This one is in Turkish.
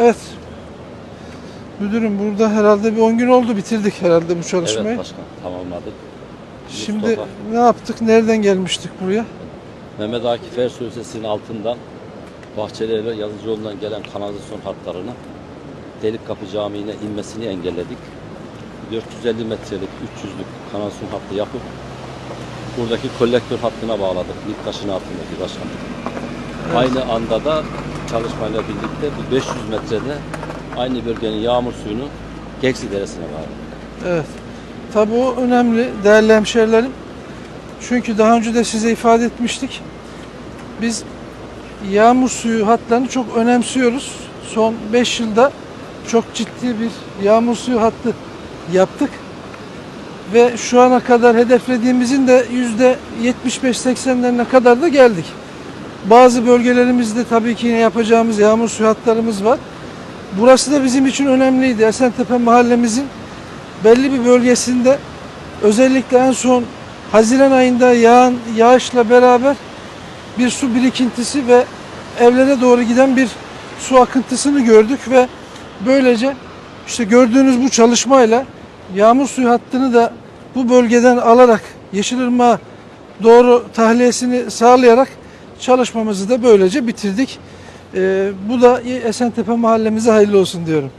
Evet. Müdürüm burada herhalde bir 10 gün oldu bitirdik herhalde bu çalışmayı. Evet başkan tamamladık. Şimdi Mustafa. ne yaptık? Nereden gelmiştik buraya? Mehmet Akif Ersoy Lisesi'nin altından Bahçeli ve Yazıcıoğlu'ndan gelen kanalizasyon hatlarını Delikkapı Camii'ne inmesini engelledik. 450 metrelik 300'lük kanalizasyon hattı yapıp buradaki kolektör hattına bağladık. Niktaş'ın altındaki başkan. Aynı anda da çalışmayla birlikte bu 500 metrede aynı bölgenin yağmur suyunu Geksi Deresi'ne bağladık. Evet. Tabii o önemli değerli hemşehrilerim. Çünkü daha önce de size ifade etmiştik. Biz yağmur suyu hatlarını çok önemsiyoruz. Son 5 yılda çok ciddi bir yağmur suyu hattı yaptık. Ve şu ana kadar hedeflediğimizin de yüzde 75-80'lerine kadar da geldik. Bazı bölgelerimizde tabii ki yine yapacağımız yağmur suyu hatlarımız var. Burası da bizim için önemliydi. Esentepe mahallemizin belli bir bölgesinde özellikle en son Haziran ayında yağan yağışla beraber bir su birikintisi ve evlere doğru giden bir su akıntısını gördük ve böylece işte gördüğünüz bu çalışmayla yağmur suyu hattını da bu bölgeden alarak Yeşilırmak'a doğru tahliyesini sağlayarak çalışmamızı da böylece bitirdik. Ee, bu da Esentepe mahallemize hayırlı olsun diyorum.